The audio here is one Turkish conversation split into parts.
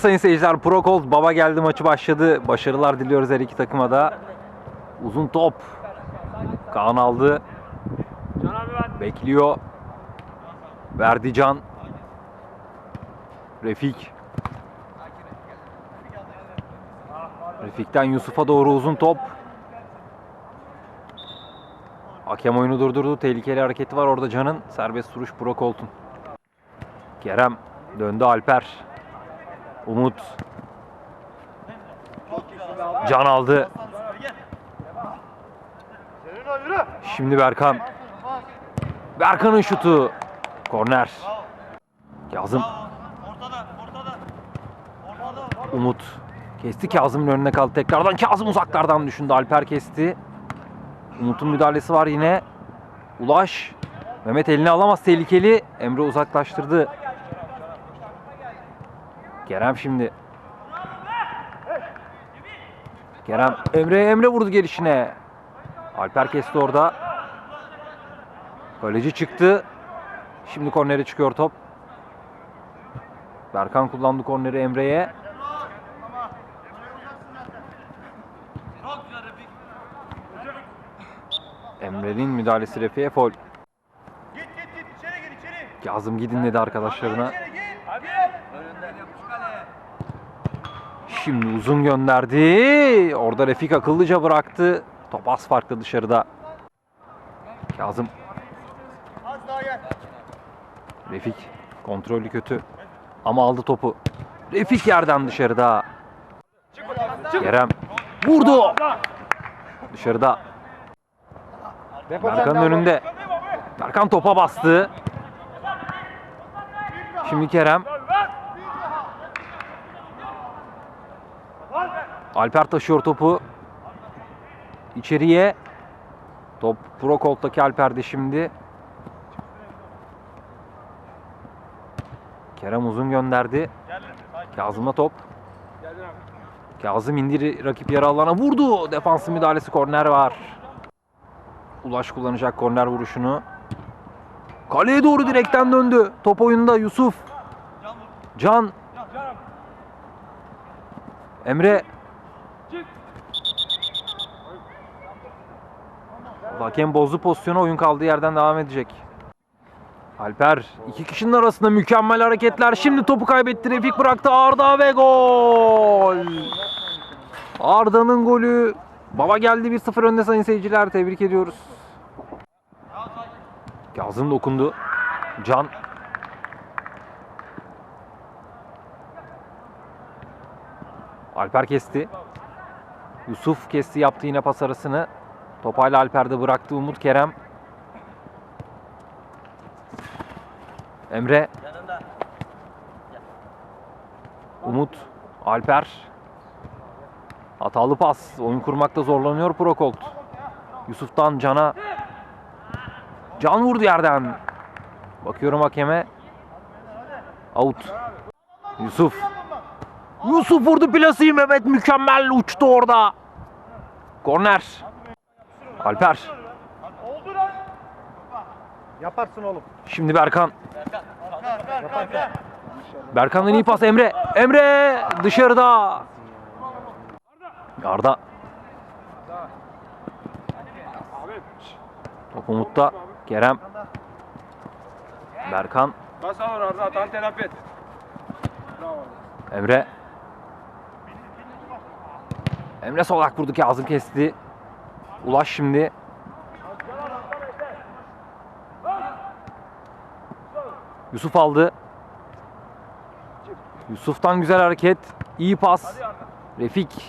sayın seyirciler. Pro Baba geldi maçı başladı. Başarılar diliyoruz her iki takıma da. Uzun top. Kaan aldı. Bekliyor. Verdi Can. Refik. Refik'ten Yusuf'a doğru uzun top. Hakem oyunu durdurdu. Tehlikeli hareketi var orada Can'ın. Serbest Pro Colt'un. Kerem döndü Alper. Umut. Can aldı. Şimdi Berkan. Berkan'ın şutu. Korner. Kazım. Umut. Kesti Kazım'ın önüne kaldı tekrardan. Kazım uzaklardan düşündü. Alper kesti. Umut'un müdahalesi var yine. Ulaş. Mehmet elini alamaz tehlikeli. Emre uzaklaştırdı. Kerem şimdi. Kerem Emre Emre vurdu gelişine. Alper kesti orada. Kaleci çıktı. Şimdi kornere çıkıyor top. Berkan kullandı korneri Emre'ye. Emre'nin müdahalesi Refi'ye foul. Kazım gidin dedi arkadaşlarına. İçeri gir. Hadi. Şimdi uzun gönderdi. Orada Refik akıllıca bıraktı. Top az farklı dışarıda. Kazım. Refik kontrolü kötü. Ama aldı topu. Refik yerden dışarıda. Kerem vurdu. Dışarıda. Berkan'ın önünde. Berkan topa bastı. Şimdi Kerem. Alper taşıyor topu. İçeriye. Top Pro Colt'taki Alper'de şimdi. Kerem uzun gönderdi. Kazım'la top. Kazım indi rakip yarı alana vurdu. Defansın müdahalesi korner var. Ulaş kullanacak korner vuruşunu. Kaleye doğru direkten döndü. Top oyunda Yusuf. Can. Emre. Hakem bozdu pozisyonu. Oyun kaldığı yerden devam edecek. Alper iki kişinin arasında mükemmel hareketler. Şimdi topu kaybetti. Refik bıraktı Arda ve gol. Arda'nın golü. Baba geldi 1-0 önde sayın seyirciler. Tebrik ediyoruz. Kazım dokundu. Can. Alper kesti. Yusuf kesti yaptı yine pas arasını. Topayla Alper'de bıraktı Umut Kerem. Emre. Umut. Alper. Hatalı pas. Oyun kurmakta zorlanıyor Prokolt. Yusuf'tan Can'a. Can vurdu yerden. Bakıyorum hakeme. Out. Yusuf. Yusuf vurdu plasayı Mehmet mükemmel uçtu orada. Korner. Alper. Oldu lan. Yaparsın oğlum. Şimdi Berkan. Berkan'dan iyi pas Emre. Emre dışarıda. Arda. Top Umut'ta. Kerem. Berkan. Bas alır Arda atan telafi et. Emre. Emre solak vurdu Kazım kesti. Ulaş şimdi. Yusuf aldı. Yusuf'tan güzel hareket. İyi pas. Refik.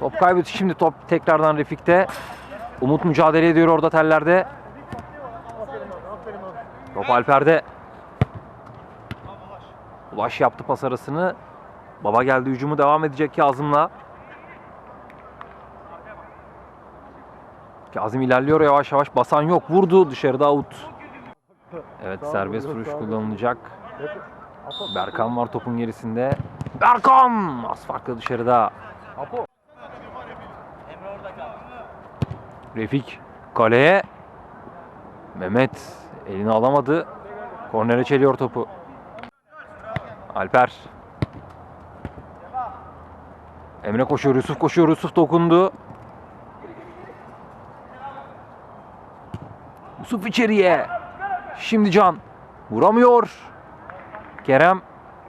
Top kaybetti. Şimdi top tekrardan Refik'te. Umut mücadele ediyor orada tellerde. Top Alper'de. Ulaş yaptı pas arasını. Baba geldi hücumu devam edecek Kazım'la. Kazım ilerliyor yavaş yavaş. Basan yok. Vurdu. Dışarıda out. Evet serbest vuruş kullanılacak. Berkan var topun gerisinde. Berkan! Az farklı dışarıda. Refik kaleye. Mehmet elini alamadı. Kornere çeliyor topu. Alper. Emre koşuyor, Yusuf koşuyor, Yusuf dokundu. Yusuf içeriye. Şimdi Can. Vuramıyor. Kerem.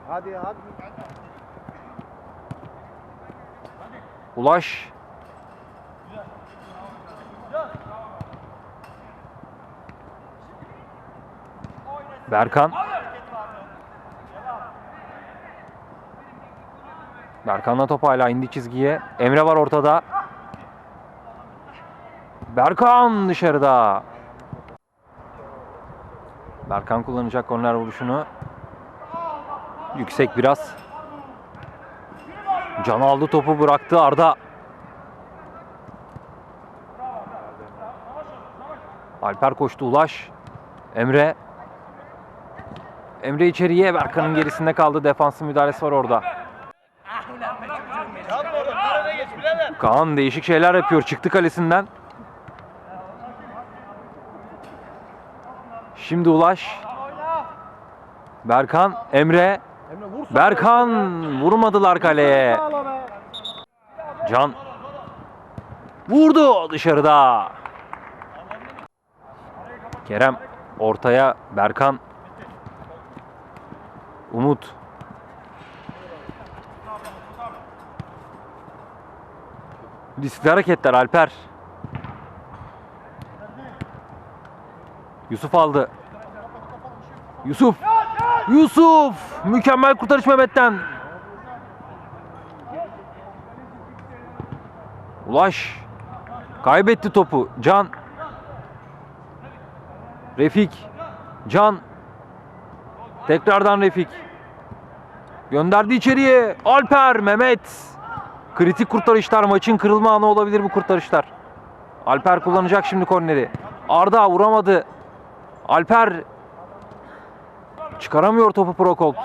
Hadi hadi. Ulaş. Berkan. Berkan'la top hala indi çizgiye. Emre var ortada. Berkan dışarıda. Berkan kullanacak korner vuruşunu. Yüksek biraz. Can aldı topu bıraktı Arda. Alper koştu Ulaş. Emre. Emre içeriye Berkan'ın gerisinde kaldı. Defansın müdahalesi var orada. Kaan değişik şeyler yapıyor. Çıktı kalesinden. Şimdi Ulaş. Berkan, Emre. Berkan vurmadılar kaleye. Can vurdu dışarıda. Kerem ortaya Berkan. Umut. Riskli hareketler Alper. Yusuf aldı. Yusuf. Yusuf. Mükemmel kurtarış Mehmet'ten. Ulaş. Kaybetti topu. Can. Refik. Can. Tekrardan Refik. Gönderdi içeriye. Alper, Mehmet. Kritik kurtarışlar. Maçın kırılma anı olabilir bu kurtarışlar. Alper kullanacak şimdi korneri. Arda vuramadı. Alper çıkaramıyor topu Prokop.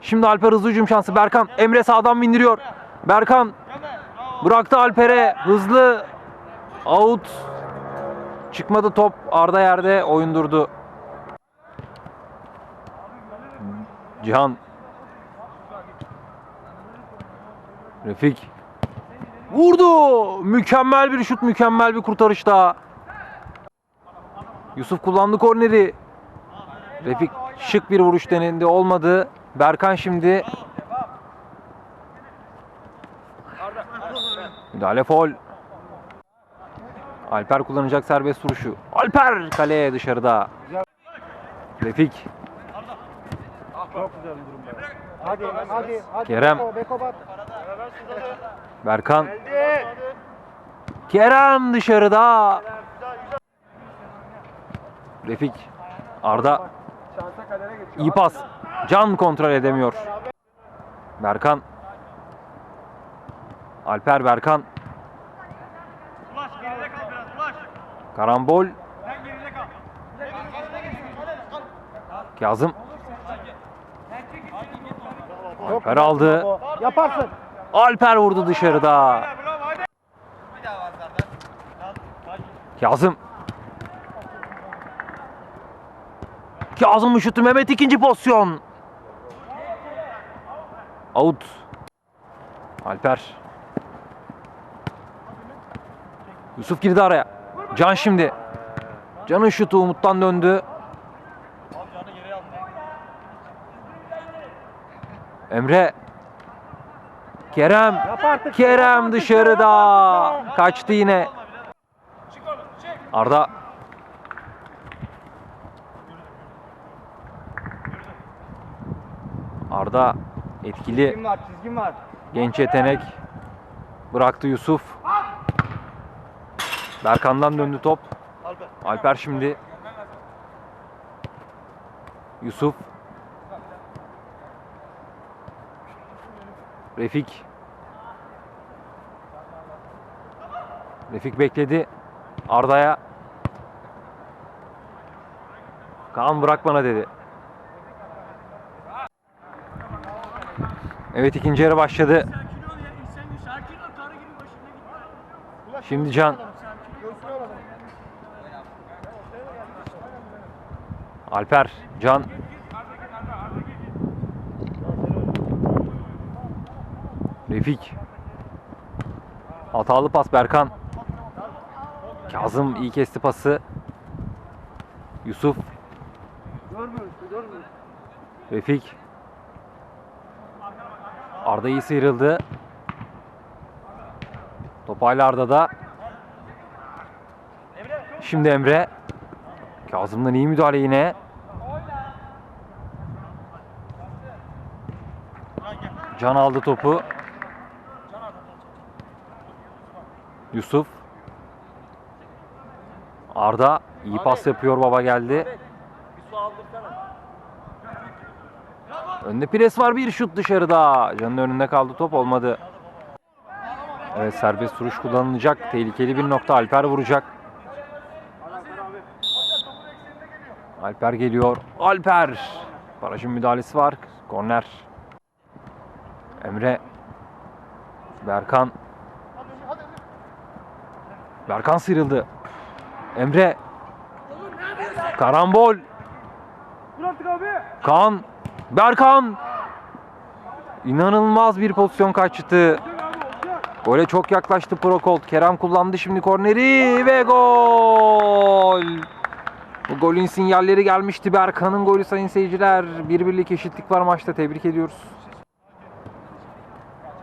Şimdi Alper hızlı hücum şansı. Berkan Emre sağdan bindiriyor. Berkan bıraktı Alper'e. Hızlı out. Çıkmadı top. Arda yerde oyun durdu. Cihan. Refik. Vurdu. Mükemmel bir şut, mükemmel bir kurtarış daha. Yusuf kullandı korneri. Refik şık bir vuruş denedi olmadı. Berkan şimdi Müdahale foul. Alper kullanacak serbest vuruşu. Alper kaleye dışarıda. Refik. Çok güzel bir durum. Hadi hadi hadi. Kerem. Berkan. Kerem dışarıda. Refik. Arda. İyi pas. Can kontrol edemiyor. Berkan. Alper Berkan. Karambol. Kazım. Alper aldı. Yaparsın. Alper vurdu dışarıda. Bravo hadi. Bir daha var zaten. Kazım. Şutu Mehmet ikinci pozisyon. Out. Alper. Yusuf girdi araya. Can şimdi. Can'ın şutu Umut'tan döndü. Emre. Kerem. Kerem dışarıda. Kaçtı yine. Arda. Arda etkili Çizgim var çizgim var. genç yetenek. Bıraktı Yusuf. Berkan'dan döndü top. Alper. Alper şimdi. Yusuf. Refik. Refik bekledi. Arda'ya. Kaan bırak bana dedi. Evet ikinci yarı başladı. Şimdi Can. Alper, Can. Refik. Hatalı pas Berkan. Kazım iyi kesti pası. Yusuf. Refik. Arda iyi sıyrıldı. Top hala Arda'da. Şimdi Emre. Kazım'dan iyi müdahale yine. Can aldı topu. Yusuf. Arda iyi pas yapıyor baba geldi. Önde pres var bir şut dışarıda. Canın önünde kaldı top olmadı. Evet serbest vuruş kullanılacak. Tehlikeli bir nokta. Alper vuracak. Alper geliyor. Alper. Barajın müdahalesi var. Korner. Emre. Berkan. Berkan sıyrıldı. Emre. Karambol. Kaan. Berkan. İnanılmaz bir pozisyon kaçtı. Gole çok yaklaştı Prokolt. Kerem kullandı şimdi korneri ve gol. Bu golün sinyalleri gelmişti. Berkan'ın golü sayın seyirciler. Bir birlik eşitlik var maçta. Tebrik ediyoruz.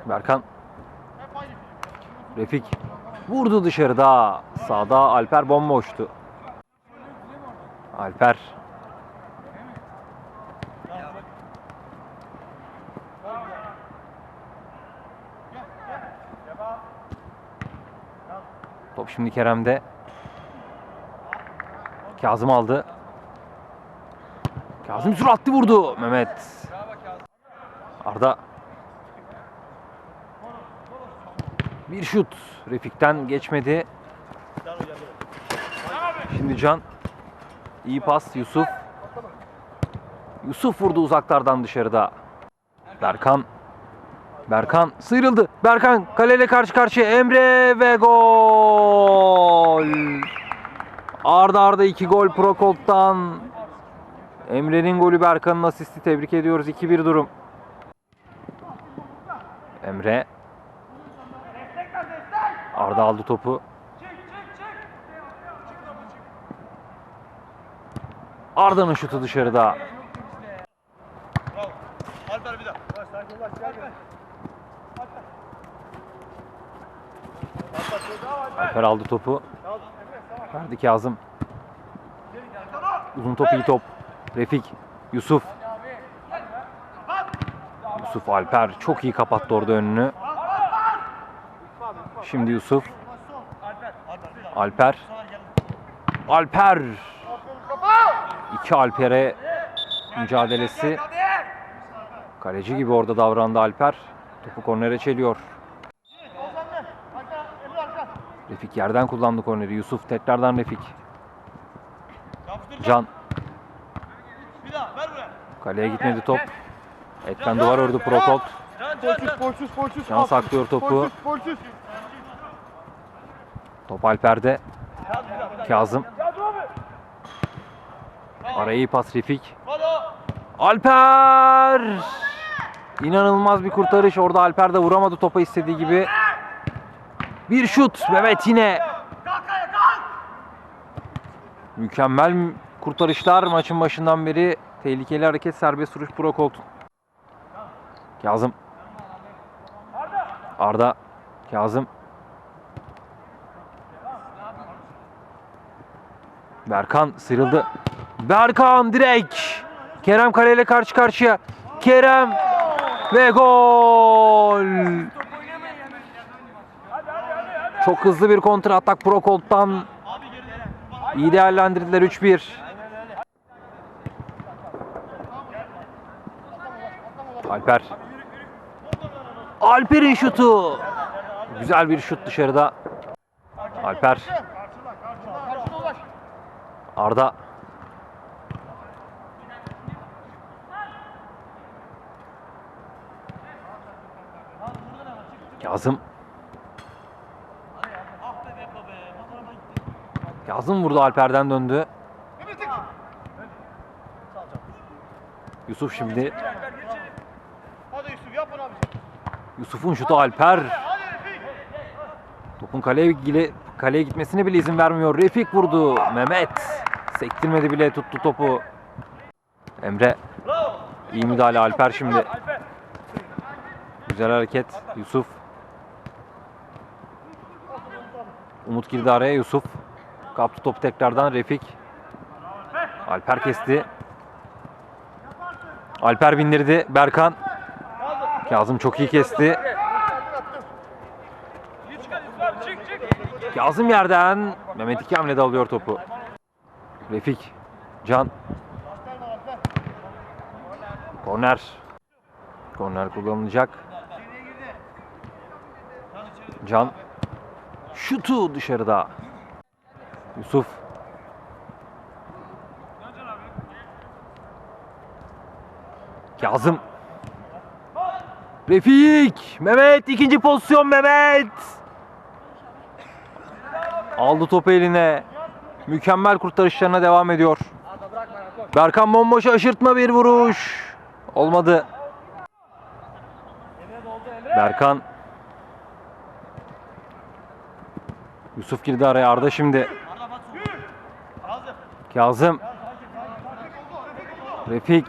Berkan. Refik. Vurdu dışarıda. Sağda Alper bomboştu. Alper. Top şimdi Kerem'de. Kazım aldı. Kazım süratli vurdu. Mehmet. Arda. Bir şut. Refik'ten geçmedi. Şimdi Can. İyi pas Yusuf. Yusuf vurdu uzaklardan dışarıda. Berkan. Berkan sıyrıldı. Berkan kaleyle karşı karşıya. Emre ve gol. Arda arda iki gol Prokolt'tan. Emre'nin golü Berkan'ın asisti. Tebrik ediyoruz. 2-1 durum. Emre. Arda aldı topu. Arda'nın şutu dışarıda. Alper bir daha. Alper aldı topu. Verdi Kazım. Uzun top iyi top. Refik. Yusuf. Yusuf Alper çok iyi kapattı orada önünü. Şimdi Yusuf. Alper. Alper. İki Alper'e mücadelesi. Kaleci gibi orada davrandı Alper. Topu kornere çeliyor. Refik yerden kullandı korneri. Yusuf tekrardan Refik. Can. Bir daha ver buraya. Kaleye gitmedi top. Etten duvar ördü Prokolt. Can saklıyor topu. Top Alper'de. Kazım. Araya iyi pas Refik. Alper! İnanılmaz bir kurtarış. Orada Alper de vuramadı topa istediği gibi. Bir şut. Mehmet yine. Mükemmel kurtarışlar maçın başından beri. Tehlikeli hareket serbest vuruş Prokolt. Kazım. Arda. Kazım. Berkan sıyrıldı. Berkan direkt. Kerem kaleyle karşı karşıya. Kerem ve gol. Çok hızlı bir kontra atak Prokolt'tan. İyi değerlendirdiler 3-1. Alper. Alper'in şutu. Güzel bir şut dışarıda. Alper. Arda. Kazım. Kazım vurdu Alper'den döndü. Yusuf şimdi. Yusuf'un şutu Alper. Topun kaleye, gile- kaleye gitmesine bile izin vermiyor. Refik vurdu. Mehmet sektirmedi bile tuttu topu. Emre. iyi müdahale Alper şimdi. Güzel hareket Yusuf. Umut girdi araya Yusuf. Kaptı topu tekrardan Refik. Alper kesti. Alper bindirdi. Berkan. Kazım çok iyi kesti. Kazım yerden. Mehmet iki hamlede alıyor topu. Refik. Can. Korner. Korner kullanılacak. Can. Şutu dışarıda. Yusuf. Kazım. Refik. Mehmet ikinci pozisyon Mehmet. Aldı topu eline. Mükemmel kurtarışlarına devam ediyor. Berkan bomboş aşırtma bir vuruş. Olmadı. Berkan. Yusuf girdi araya Arda şimdi. Kazım. Refik.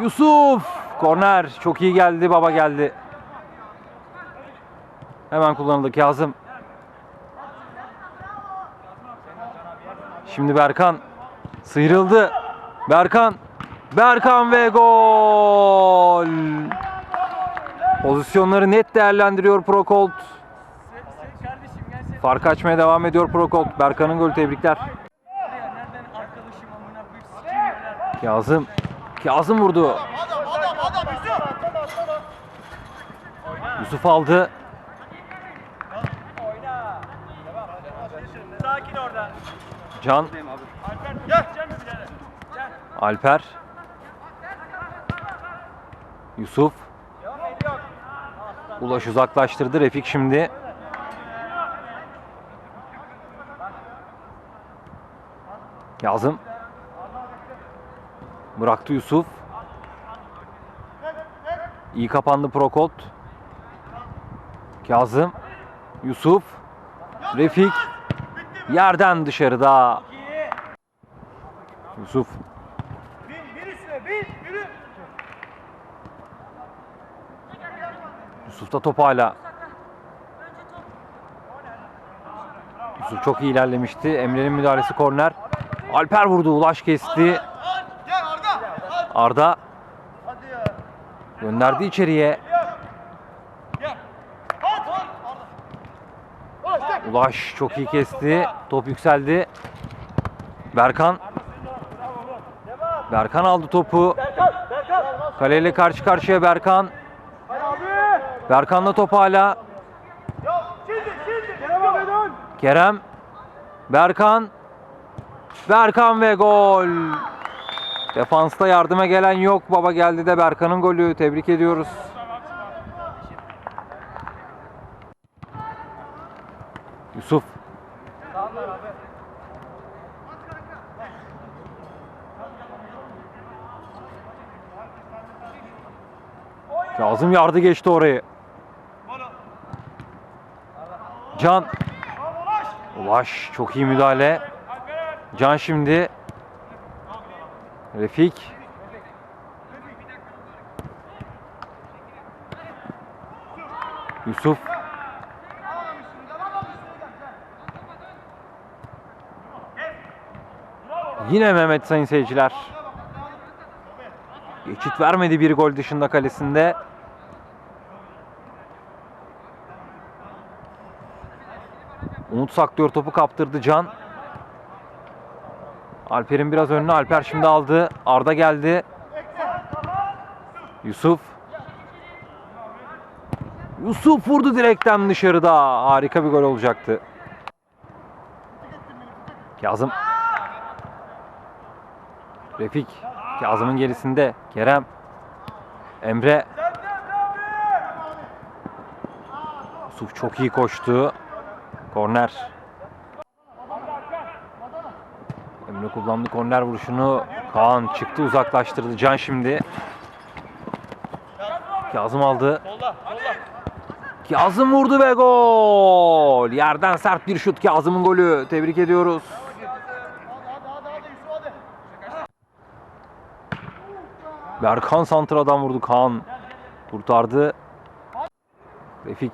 Yusuf. Korner. Çok iyi geldi. Baba geldi. Hemen kullanıldı Kazım. Şimdi Berkan. Sıyrıldı. Berkan. Berkan ve gol. Pozisyonları net değerlendiriyor Prokolt. Fark açmaya devam ediyor Prokolt. Berkan'ın golü tebrikler. Kazım. Kazım vurdu. Yusuf aldı. Sakin orada. Can. Alper. Yusuf. Ulaş uzaklaştırdı. Refik şimdi. Kazım. Bıraktı Yusuf. İyi kapandı Prokolt. Kazım. Yusuf. Refik. Yerden dışarıda. Yusuf. Yusuf'ta top hala. Yusuf çok iyi ilerlemişti. Emre'nin müdahalesi korner. Alper vurdu. Ulaş kesti. Arda. Gönderdi içeriye. Ulaş çok iyi kesti. Top yükseldi. Berkan. Berkan aldı topu. Kaleyle karşı karşıya Berkan. Berkan'la top hala. Kerem. Berkan. Berkan ve gol. Defansta yardıma gelen yok. Baba geldi de Berkan'ın golü. Tebrik ediyoruz. Yusuf. Kazım yardı geçti orayı. Can. Ulaş çok iyi müdahale. Can şimdi. Refik. Yusuf. Yine Mehmet sayın seyirciler. Geçit vermedi bir gol dışında kalesinde. Umut saklıyor topu kaptırdı Can. Alper'in biraz önüne Alper şimdi aldı. Arda geldi. Yusuf. Yusuf vurdu direkten dışarıda. Harika bir gol olacaktı. Kazım. Refik. Kazım'ın gerisinde. Kerem. Emre. Yusuf çok iyi koştu. Korner. Emre kullandı korner vuruşunu. Kaan çıktı uzaklaştırdı. Can şimdi. Kazım aldı. Kazım vurdu ve gol. Yerden sert bir şut Kazım'ın golü. Tebrik ediyoruz. Berkan Santra'dan vurdu Kaan. Kurtardı. Refik.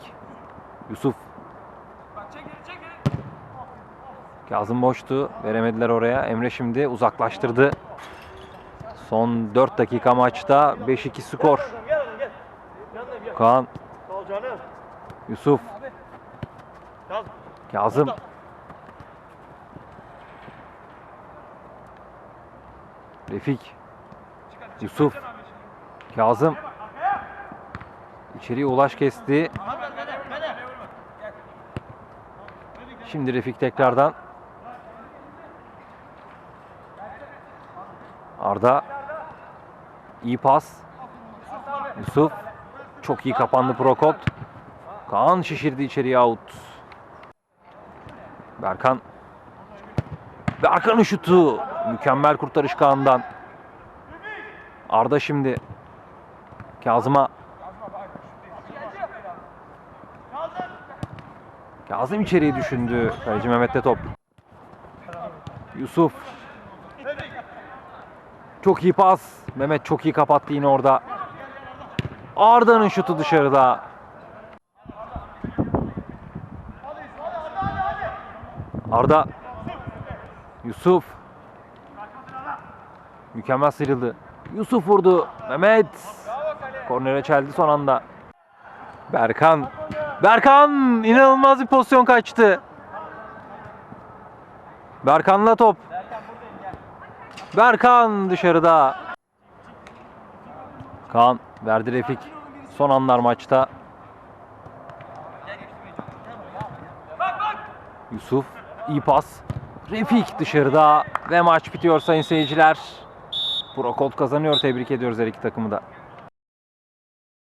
Yusuf. Kazım boştu. Veremediler oraya. Emre şimdi uzaklaştırdı. Son 4 dakika maçta 5-2 skor. Kaan. Yusuf. Kazım. Refik. Yusuf. Kazım. İçeriye ulaş kesti. Şimdi Refik tekrardan. Arda. İyi pas. Yusuf. Çok iyi kapandı Prokop. Kaan şişirdi içeriye out. Berkan. Berkan'ın şutu. Mükemmel kurtarış Kaan'dan. Arda şimdi. Kazım'a. Kazım içeriye düşündü. Kaleci Mehmet'te top. Yusuf. Çok iyi pas. Mehmet çok iyi kapattı yine orada. Arda'nın şutu dışarıda. Arda. Yusuf. Mükemmel sıyrıldı. Yusuf vurdu. Mehmet. Kornere çeldi son anda. Berkan. Berkan inanılmaz bir pozisyon kaçtı. Berkan'la top. Berkan dışarıda. Kaan verdi Refik. Son anlar maçta. Yusuf iyi pas. Refik dışarıda ve maç bitiyor sayın seyirciler. Prokop kazanıyor. Tebrik ediyoruz her iki takımı da.